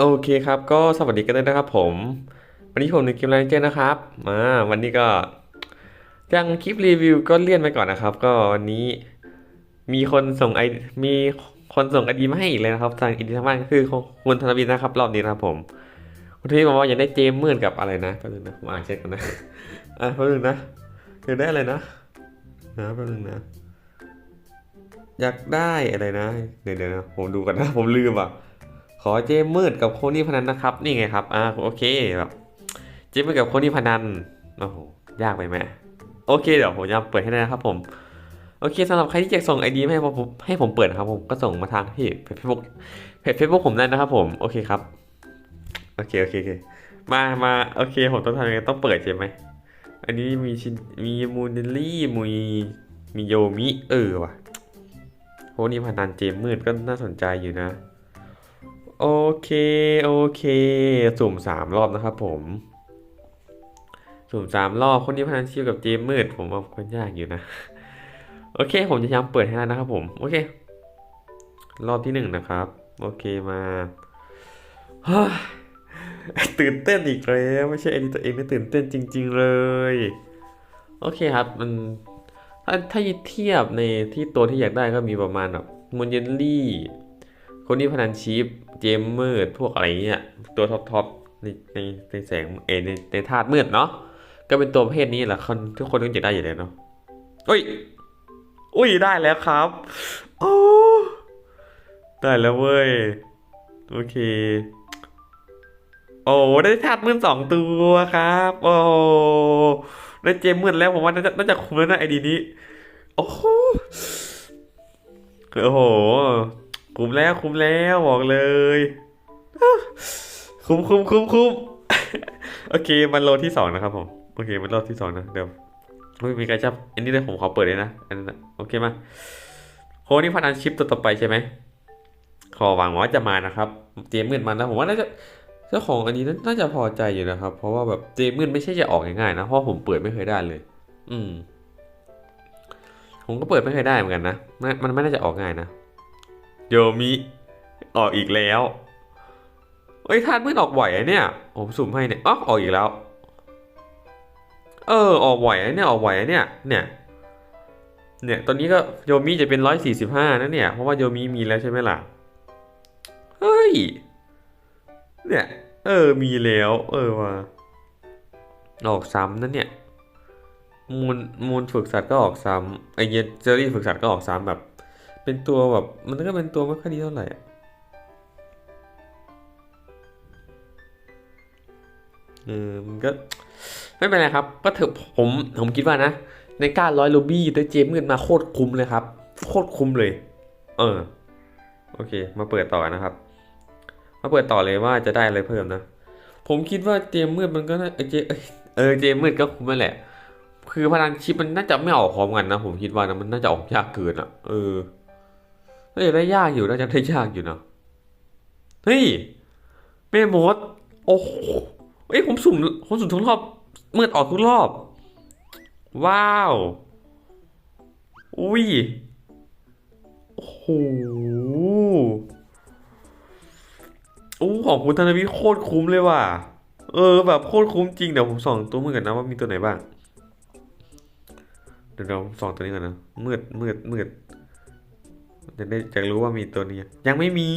โอเคครับ ก็สวัสดีกันด้วยนะครับผม วันนี้ผมในเกมไลน์เจอร์นะครับมาวันนี้ก็ยังคลิปรีวิวก็เลื่อนไปก่อนนะครับ ก็วันนี้มีคนส่งไอมีคนส่งไอดีมาให้อีกเลยนะครับทางอินดีทางบ้านคือคุณธนวินนะครับ รอบนี้นะครับผมคุณธนวินบอกว่าอยากได้เจมมืดกับอะไรนะแป๊บนึงนะมอ่านเช็คกันนะอะแป๊บนึงนะอยากได้อะไรนะนะแป๊บนึงนะ อยากได้อะไรนะเดี๋ยวเดี๋ยวนะผมดูกันนะ ผมลืมอะ อเจมมืดกับโคนี่พนันนะครับ นี่ไงครับ อ่า โอเคแบบเจมมืดกับโคนี่พนัน โอ้โห ยากไปไหมโอเค เดี๋ยวผมจะเปิดให้ได้นะครับผม โอเคสำหรับใครที่จะส่งไอดีให้ผมให้ผมเปิดนะครับ ผมก็ส่งมาทางที่เพจเฟซบุ๊กเพจเฟซบุ๊กผมได้นะครับผม โอเคครับ โอเค โอเคโอเค มา มา โอเค ผมต้องทำยังไง ต้องเปิดใช่ไหม อันนี้มีชินมีมูนเนลี่มีมีโยมิ เออว่ะโคนี่พนันเจมมืดก็น่าสนใจอยู่นะ โอเค โอเค สุ่มสามรอบนะครับผม สุ่มสามรอบคนที่พนันชิวกับเจมมืด ผมว่าก็ยากอยู่นะ โอเค ผมจะย้ำเปิดให้แล้วนะครับผม โอเค รอบที่หนึ่งนะครับ โอเคมาตื่นเต้นอีกแล้วไม่ใช่ไอ้นี่ตัวเองไม่ตื่นเต้นจริง ๆเลย โอเคครับ มันถ้าถ้าเทียบในที่ตัวที่อยากได้ก็มีประมาณแบบมูนเยลลี่ คนที่พนันชีพเจมมืดพวกอะไรเงี้ยตัวท็อปท็อปในในในแสงเอในในธาตุมืดเนาะก็เป็นตัวประเภทนี้แหละคนทุกคนต้องจะได้อยู่แล้วเนาะอุ้ยอุ้ยได้แล้วครับโอ้ได้แล้วเว้ยโอเค โอ้ได้ธาตุมืดสองตัวครับ โอ้ได้เจมมืดแล้วผมว่าน่าจะน่าจะคุ้มแล้วนะไอดีนี้ โอ้โหโอ้โห คุ้มแล้วคุ้มแล้วบอกเลย คุ้มคุ้มคุ้มคุ้มโอเคมันโลที่สองนะครับผมโอเคมันโลที่สองนะเดี๋ยวไม่มีการจับอันนี้เลยผมขอเปิดเลยนะอันนั้นโอเคมาโคนี่พันอันชิปตัวต่อไปใช่ไหมขอหวังว่าจะมานะครับเจมมืดมันนะผมว่าน่าจะเจ้าของอันนี้น่าจะพอใจอยู่นะครับ เพราะว่าแบบเจมมืดไม่ใช่จะออกง่ายๆนะเพราะผมเปิดไม่เคยได้เลย อืม ผมก็เปิดไม่เคยได้เหมือนกันนะมันไม่น่าจะออกง่ายนะ โยมิออกอีกแล้วเอ้ยทานมืดออกบ่อยอะเนี่ย ผมสุ่มให้เนี่ยอ๋อออกอีกแล้ว เออ ออกบ่อยอะเนี่ย ออกบ่อยอะเนี่ย เนี่ย เนี่ย ตอนนี้ก็โยมิจะเป็นร้อยสี่สิบห้านะเนี่ย เพราะว่าโยมิมีแล้วใช่ไหมล่ะ เฮ้ย เนี่ย เออ มีแล้ว เออว่ะออกซ้ำนะเนี่ย มูลมูลฝึกสัตว์ก็ออกซ้ำไอเยนเจอรี่ฝึกสัตว์ก็ออกซ้ำแบบ เป็นตัวแบบ มันก็เป็นตัวไม่ค่อยดีเท่าไหร่อะเออมันก็ไม่เป็นไรครับ ก็เถอะผมผมคิดว่านะ ในการร้อยโลบี้ได้เจมเงินมาโคตรคุ้มเลยครับ โคตรคุ้มเลย เออ โอเค มาเปิดต่อนะครับ มาเปิดต่อเลยว่าจะได้อะไรเพิ่มนะ ผมคิดว่าเจมเมืดมันก็น่าเออเจเอ้ยเอเจมมืดก็คุ้มนั่นแหละ คือพลังชิปมันน่าจะไม่ออกพร้อมกันนะ ผมคิดว่านะมันน่าจะออกยากเกินอะ เออ น่าจะได้ยากอยู่น่าจะได้ยากอยู่เนาะเฮ้ยเมมดโอ้โหเอ้ยผมสุ่มผมสุ่มทุกรอบมืดออกทุกรอบ ว้าว อุ้ยโอ้โหโอ้ของคุณธนวิโคตรคุ้มเลยว่ะ เออ แบบโคตรคุ้มจริง เดี๋ยวผมส่องตัวมือกันนะว่ามีตัวไหนบ้าง เดี๋ยวเราส่องตัวนี้ก่อนนะมืดมืดมืด จะได้จะรู้ว่ามีตัวนี้ ยังไม่มี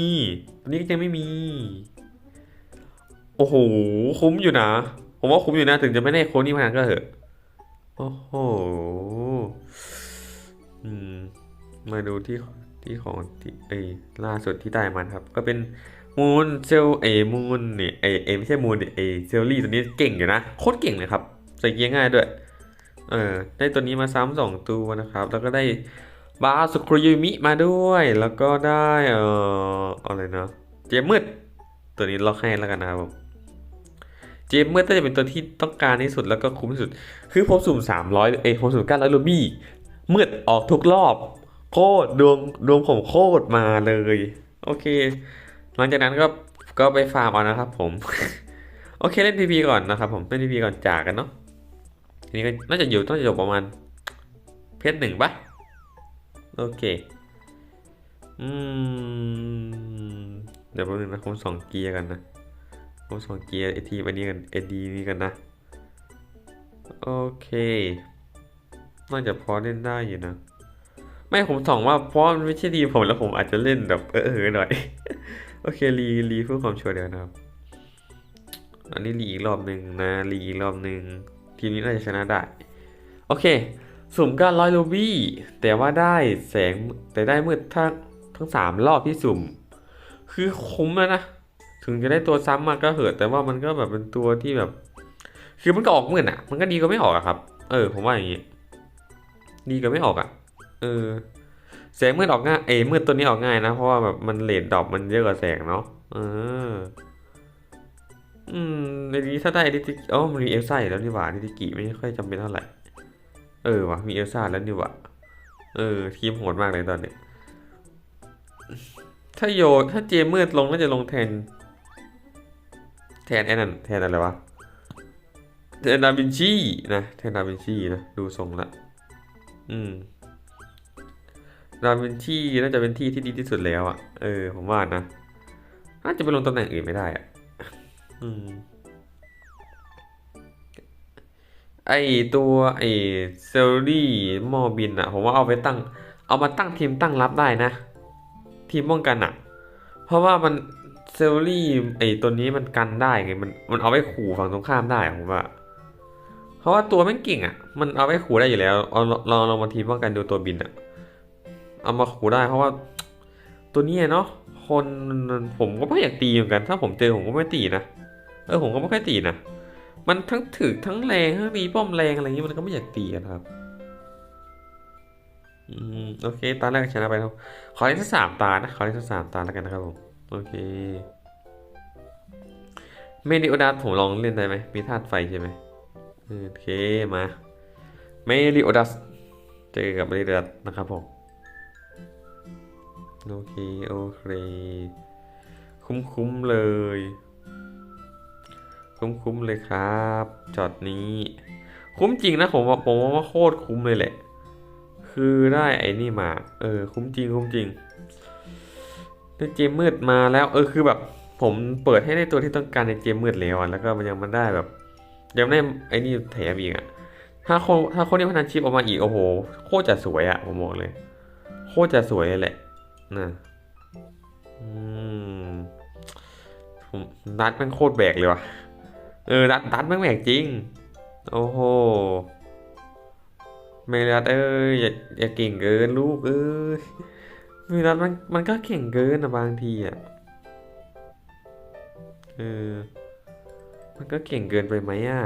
ตัวนี้ก็ยังไม่มี โอ้โห คุ้มอยู่นะ ผมว่าคุ้มอยู่นะ ถึงจะไม่ได้โคนี่มาก็เถอะ โอ้โห อืม มาดูที่ที่ของที่เอยล่าสุดที่ได้มันครับ ก็เป็นมูนเซลเอมูนเนี่ยเอเอไม่ใช่มูนเอเซลลี่ตัวนี้เก่งอยู่นะ โคตรเก่งเลยครับ ใส่เกียร์ง่ายด้วย เออ ได้ตัวนี้มาซ้ำสองตัวนะครับ แล้วก็ได้ บาสุคุยุมิมาด้วย แล้วก็ได้เอ่ออะไรนะ เจมมืด ตัวนี้ล็อกให้แล้วกันนะครับผมเจมมืดน่าจะเป็นตัวที่ต้องการที่สุดแล้วก็คุ้มที่สุด คือผมสุ่มสามร้อยเอยผมสุ่มเก้าร้อยลูบี้มืดออกทุกรอบ โคตรดวงดวงผมโคตรมาเลย โอเค หลังจากนั้นก็ก็ไปฟาร์มเอานะครับผม โอเคเล่นพีพีก่อนนะครับผม เล่นพีพีก่อนจากกันเนาะทีนี้ก็น่าจะอยู่ต้องจะจบประมาณ เพชรหนึ่งปะ โอเค อืม เดี๋ยวแป๊บนึงนะผมสองเกียร์กันนะผมสองเกียร์ไอทีอันนี้กันเอดีนี้กันนะ โอเค น่าจะพอเล่นได้อยู่นะ ไม่ผมส่องว่าเพราะมันไม่ใช่ดีผมแล้วผมอาจจะเล่นแบบเออเออหน่อย โอเครีรีเพื่อความชัวร์เดียวนะครับ อันนี้รีอีกรอบหนึ่งนะรีอีกรอบหนึ่งทีมนี้น่าจะชนะได้ โอเค สุ่มการ้อยลูบี้ แต่ว่าได้แสงแต่ได้มืดทั้งทั้งสามรอบที่สุ่ม คือคุ้มแล้วนะ ถึงจะได้ตัวซ้ำมาก็เหอะแต่ว่ามันก็แบบเป็นตัวที่แบบ คือมันก็ออกมืดอะ มันก็ดีกว่าไม่ออกอะครับ เออ ผมว่าอย่างงี้ ดีกว่าไม่ออกอะ เออ แสงมืดออกง่ายเอ้มืดตัวนี้ออกง่ายนะ เพราะว่าแบบมันเลดดอปมันเยอะกว่าแสงเนาะ เออ อืมในนี้ถ้าได้ดิจิอ๋อมันมีเอลซ่แล้วนี่หว่าดิจิกิไม่ค่อยจำเป็นเท่าไหร่ เออว่ะมีเอลซ่าแล้วนี่ว่าเออ ทีมโหดมากเลยตอนเนี้ยถ้าโยถ้าเจมมืดลงน่าจะลงแทน แทนไอ้นั่นแทนอะไรวะแทนดาวินชีนะแทนดาวินชีนะดูทรงละอืมดาวินชีน่าจะเป็นที่ที่ดีที่สุดแล้วอะเออผมว่านะน่าจะไปลงตำแหน่งอื่นไม่ได้อะ อืม ไอตัวไอเซลลี่มอบินอะผมว่าเอาไปตั้ง เอามาตั้งทีมตั้งรับได้นะ ทีมป้องกันอะเพราะว่ามันเซลลี่ไอตัวนี้มันกันได้ไงมันมันเอาไว้ขู่ฝั่งตรงข้ามได้ผมว่า เพราะว่าตัวแม่งเก่งอะมันเอาไว้ขู่ได้อยู่แล้วเอาลองลองมาทีมป้องกันดูตัวบินอะเอามาขู่ได้เพราะว่า ตัวนี้เนาะคนผมก็ไม่อยากตีเหมือนกัน ถ้าผมเจอผมก็ไม่ตีนะเออผมก็ไม่ค่อยตีนะ มันทั้งถึกทั้งแรงทั้งมีป้อมแรงอะไรอย่างนี้มันก็ไม่อยากตีกันครับอืมโอเค ตาแรกชนะไปแล้วขอเล่นสักสามตานะขอเล่นสักสามตาแล้วกันนะครับผมโอเคเมดิโอดัสผมลองเล่นได้ไหมมีธาตุไฟใช่ไหมโอเคมาเมดิโอดัสเจอกับเมดิโอดัสนะครับผมโอเคโอเค คุ้มๆเลย คุ้มๆเลยครับจอดนี้ คุ้มจริงนะผมว่าผมว่าโคตรคุ้มเลยแหละ คือได้ไอ้นี่มา เออ คุ้มจริงคุ้มจริงได้เจมมืดมาแล้ว เออคือแบบ ผมเปิดให้ได้ตัวที่ต้องการในเจมมืดแล้วอะแล้วก็มันยังมันได้แบบยังได้ไอ้นี่แถมอีกอะถ้าคนถ้าคนที่พัฒนาชิปออกมาอีกโอ้โหโคตรจะสวยอะผมบอกเลย โคตรจะสวยเลยแหละนะอืมผมนัดม่งโคตรแบกเลยว่ะ เออดัดดัดแม่งแบกจริง โอ้โหเมรัดเอ้ยอย่าอย่าเก่งเกินลูกเอ้ยเมรัดมันมันก็เก่งเกินนะบางทีอะเออมันก็เก่งเกินไปไหมอะ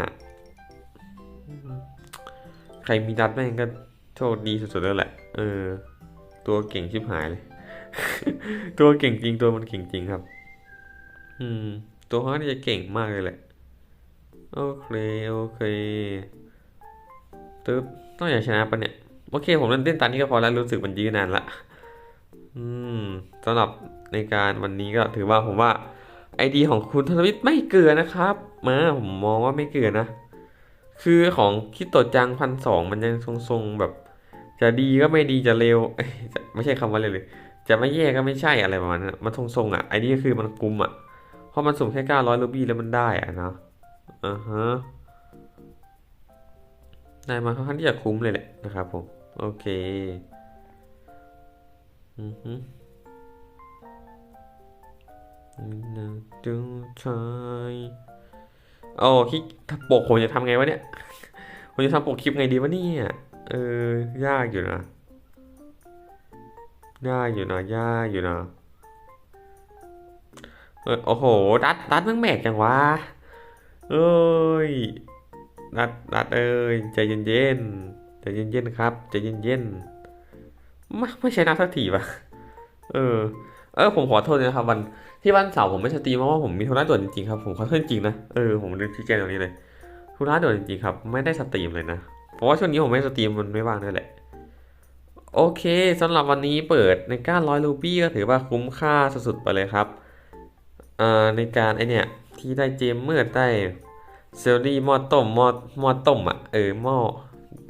ใครมีดัดแม่งก็โชคดีสุดๆแล้วแหละ เออ ตัวเก่งชิบหายเลย ตัวเก่งจริงตัวมันเก่งจริงครับ อืม ตัวเขาเนี่ยเก่งมากเลยแหละ โอเค โอเคตึ๊บต้องอยากชนะปะเนี่ย โอเค ผมเล่นเต้นตามนี้ก็พอแล้วรู้สึกมันยื้อนานละ อืมสำหรับในการวันนี้ก็ถือว่าผมว่าไอดีของคุณธนวิทย์ไม่เกลือนะครับ มาผมมองว่าไม่เกลือนะ คือของคิดโตจังพันสองมันยังทรงๆแบบ จะดีก็ไม่ดีจะเร็วจะไม่ใช่คำว่าเร็วเลยจะไม่แย่ก็ไม่ใช่อะไรประมาณนั้นมันทรงๆอะไอนี้ก็คือมันกุมอะเพราะมันสุ่มแค่900รูบี้แล้วมันได้อะเนาะ อ่าฮะได้มาค่อนข้างที่จะคุ้มเลยแหละนะครับผม โอเค อือฮึนะดูชายโอ้คลิปปกผมจะทำไงวะเนี่ย ผมจะทำปกคลิปไงดีวะเนี่ย เออ ยากอยู่นะ ยากอยู่นะ ยากอยู่นะ เออโอ้โห ดัดดัดมึงแหมกจังวะ เอ้ย นัด นัดเอ้ย ใจเย็นๆใจเย็นๆครับ ใจเย็นๆไม่ไม่ใช่นัดสักทีปะเออ เออ ผมขอโทษนะครับ วันที่วันเสาร์ผมไม่สตรีมเพราะว่าผมมีธุระด่วนจริงๆครับ ผมขอโทษจริงนะ เออ ผมลืมชี้แจงตรงนี้เลย ธุระด่วนจริงๆครับ ไม่ได้สตรีมเลยนะ เพราะว่าช่วงนี้ผมไม่สตรีมมันไม่ว่างด้วยแหละโอเคสำหรับวันนี้เปิดใน900รูปี้ก็ถือว่าคุ้มค่าสุดๆไปเลยครับอ่าในการไอเนี่ย ที่ได้เจมเมื่อได้เซลลี่หม้อต้มหม้อหม้อต้มอะเออหม้อ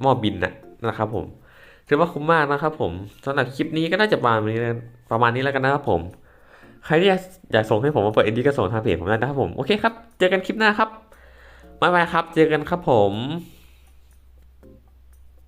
หม้อบินน่ะนะครับผมถือว่าคุ้มมากนะครับผมสำหรับคลิปนี้ก็น่าจะประมาณนี้ประมาณนี้แล้วกันนะครับผม ใครที่อยากส่งให้ผมมาเปิดเอ็นดีก็ส่งทางเพจผมได้นะครับผม โอเคครับ เจอกันคลิปหน้าครับบ๊ายบายครับ เจอกันครับผม